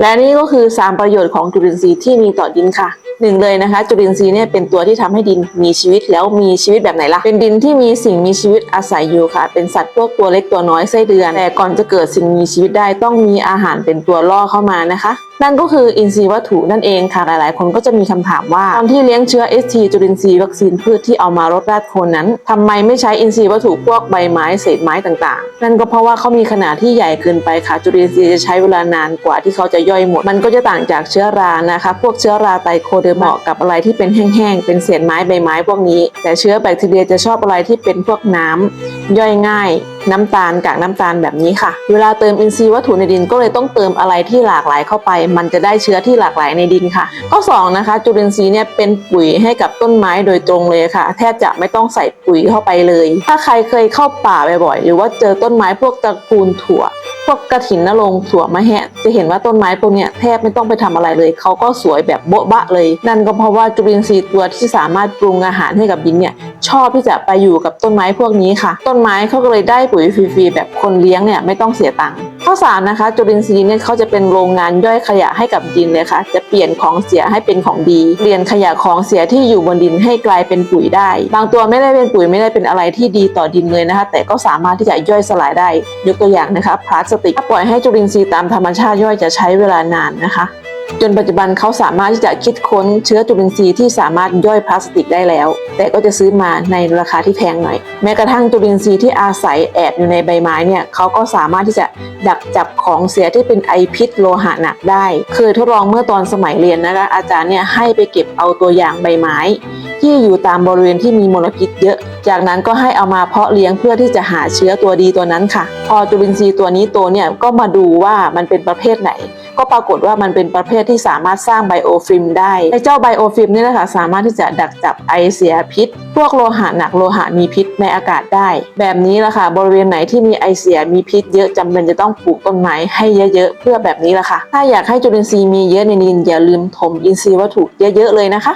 และนี่ก็คือ 3 ประโยชน์ของจุลินทรีย์ที่มีต่อดินค่ะหนึ่งเลยนะคะ จุลินทรีย์เนี่ยเป็นตัวที่ทำให้ดินมีชีวิตแล้วมีชีวิตแบบไหนล่ะ เป็นดินที่มีสิ่งมีชีวิตอาศัยอยู่ค่ะ เป็นสัตว์พวกตัวเล็กตัวน้อยไส้เดือน แต่ก่อนจะเกิดสิ่งมีชีวิตได้ต้องมีอาหารเป็นตัวล่อเข้ามานะคะ นั่นก็คืออินทรีย์วัตถุนั่นเองค่ะหลาย ๆ คนก็จะมีคำถามว่าตอนที่เลี้ยงเชื้อ ST จุลินทรีย์วัคซีนพืชที่เอามารดราดโคนนั้นทำไมไม่ใช้อินทรีย์วัตถุพวกใบไม้เศษไม้ต่าง ๆ นั่นก็เพราะว่าเขามีขนาดที่ใหญ่เกินไปค่ะจุลินทรีย์จะใช้เวลานานกว่าที่เขาจะย่อยหมด มันก็จะต่างจากเชื้อรานะคะ พวกเชื้อราไตโคเดอเหมาะกับอะไรที่เป็นแห้งๆ เป็นเศษไม้ใบไม้พวกนี้ แต่เชื้อแบคทีเรียจะชอบอะไรที่เป็นพวกน้ำย่อยง่าย น้ำตาลกากน้ำตาลแบบนี้ค่ะ เวลาเติมอินทรีย์วัตถุในดินก็เลยต้องเติมอะไรที่หลากหลายเข้าไป มันจะได้เชื้อที่หลากหลายในดินค่ะ ข้อสองนะคะจุลินทรีย์เนี่ยเป็นปุ๋ยให้กับต้นไม้โดยตรงเลยค่ะ แทบจะไม่ต้องใส่ปุ๋ยเข้าไปเลย ถ้าใครเคยเข้าป่าบ่อยๆหรือว่าเจอต้นไม้พวกตระกูลถั่ว พวกกระถินนรงค์ถั่วมะแหะจะเห็นว่าต้นไม้พวกเนี้ยแทบไม่ต้องไปทำอะไรเลย เขาก็สวยแบบโบ๊ะบะเลย นั่นก็เพราะว่าจุลินทรีย์ตัวที่สามารถปรุงอาหารให้กับดินเนี่ยชอบที่จะไปอยู่กับต้นไม้พวกนี้ค่ะ ต้นไม้เขาก็เลยได้ปุ๋ยฟรีๆแบบคนเลี้ยงเนี่ยไม่ต้องเสียตังค์ ข้อสามนะคะ จุลินทรีย์เนี่ยเขาจะเป็นโรงงานย่อยขยะให้กับดินเลยค่ะ จะเปลี่ยนของเสียให้เป็นของดี เปลี่ยนขยะของเสียที่อยู่บนดินให้กลายเป็นปุ๋ยได้ บางตัวไม่ได้เป็นปุ๋ยไม่ได้เป็นอะไรที่ดีต่อดินเลยนะคะ แต่ก็สามารถที่จะย่อยสลายได้ ยกตัวอย่างนะคะพลาสติกถ้าปล่อยให้จุลินทรีย์ตามธรรมชาติย่อยจะใช้เวลานานนะคะ จนปัจจุบันเขาสามารถที่จะคิดค้นเชื้อจุลินทรีย์ที่สามารถย่อยพลาสติกได้แล้ว แต่ก็จะซื้อมาในราคาที่แพงหน่อย แม้กระทั่งจุลินทรีย์ที่อาศัยแอบอยู่ในใบไม้เนี่ยเขาก็สามารถที่จะดักจับของเสียที่เป็นไอพิษโลหะหนักได้ เคยทดลองเมื่อตอนสมัยเรียนนะคะอาจารย์เนี่ยให้ไปเก็บเอาตัวอย่างใบไม้ ที่อยู่ตามบริเวณที่มีมลพิษเยอะ จากนั้นก็ให้เอามาเพาะเลี้ยงเพื่อที่จะหาเชื้อตัวดีตัวนั้นค่ะ พอจุลินทรีย์ตัวนี้โตเนี่ยก็มาดูว่ามันเป็นประเภทไหน ก็ปรากฏว่ามันเป็นประเภทที่สามารถสร้างไบโอฟิล์มได้ในเจ้าไบโอฟิล์มนี่นะคะสามารถที่จะดักจับไอเสียพิษ พวกโลหะหนักโลหะมีพิษในอากาศได้ แบบนี้และค่ะบริเวณไหนที่มีไอเสียมีพิษ เยอะจำเป็นจะต้องปลูกต้นไม้ให้เยอะๆเพื่อแบบนี้แหละค่ะถ้าอยากให้จุลินทรีย์มีเยอะในดินอย่าลืมถมอินทรีย์วัตถุเยอะๆเลยนะคะ